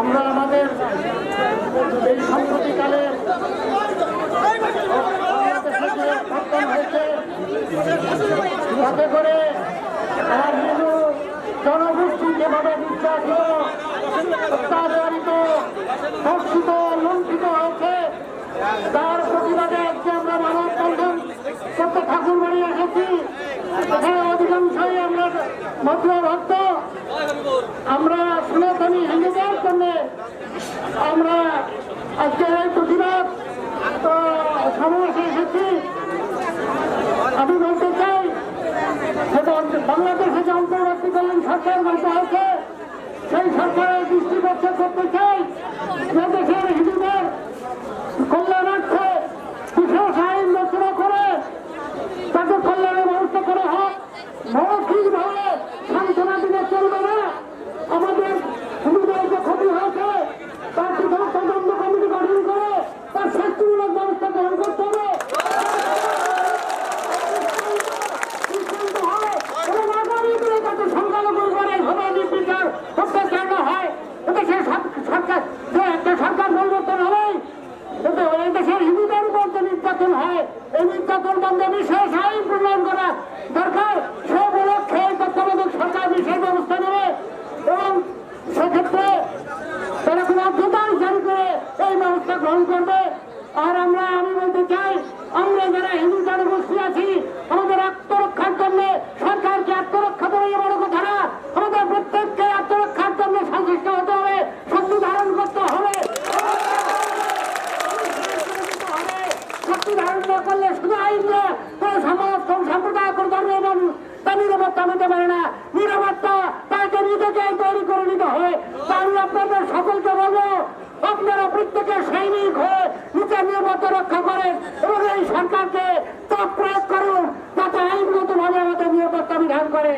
আমরা আমাদের এই সাম্প্রতিকালে বাংলাদেশে যে পতন হয়েছে তাতে করে হিন্দু জনগোষ্ঠী যেভাবে অত্যাচারিত, ধর্ষিত লঙ্ঘিত হয়েছে, তার প্রতিবাদে আজকে আমরা মানব বন্ধন করতে ঠাকুর বাড়ি এসেছি। এখানে অধিকাংশই আমরা মথুরা ভক্ত আমরা সনাতনী হিন্দুদের জন্য আমরা আজকে এই তো সমাবেশে এসেছি। আমি বলতে চাই সেটা বাংলাদেশে যে অন্তর্বর্তীকালীন সরকার বলতে হয়েছে সেই সরকারের দৃষ্টিগোচর করতে চাই যে দেশের হিন্দুদের কল্যাণার্থে বিশেষ আইন রচনা করে তাদের কল্যাণের ব্যবস্থা করা হোক মৌখিকভাবে সান্ত্বনা দিলে চলবে না আমাদের হিন্দুদের যে ক্ষতি হয়েছে তার শুধু তদন্ত কমিটি গঠন করে তার শাস্তিমূলক ব্যবস্থা গ্রহণ করতে হবে সিদ্ধান্ত হয় এবং আগামী দিনে যাতে সংখ্যালঘুর উপরে এভাবে নির্বিচার অত্যাচার না হয় এদেশের সর- সরকার যে একটা সরকার পরিবর্তন হবেই কিন্তু এই দেশের হিন্দুদের উপর যে করা দরকার। সরকার এবং সেক্ষেত্রে তারা জারি করে এই ব্যবস্থা গ্রহণ করবে। আর আমরা আমি বলতে চাই না করলে শুধু আইন না কোনো সমাজ কোন সম্প্রদায় কোন ধর্ম এবং তা নিরাপত্তা নিতে পারে না। নিরাপত্তা তাকে নিজেকে তৈরি করে নিতে হবে। তা আমি মানে আপনাদের সকলকে বলব, আপনারা প্রত্যেকের সৈনিক হয়ে নিজের নিরাপত্তা রক্ষা করেন এবং এই সরকারকে চাপ প্রয়োগ করুন তাতে আইনগত ভাবে আমাদের নিরাপত্তা বিধান করে।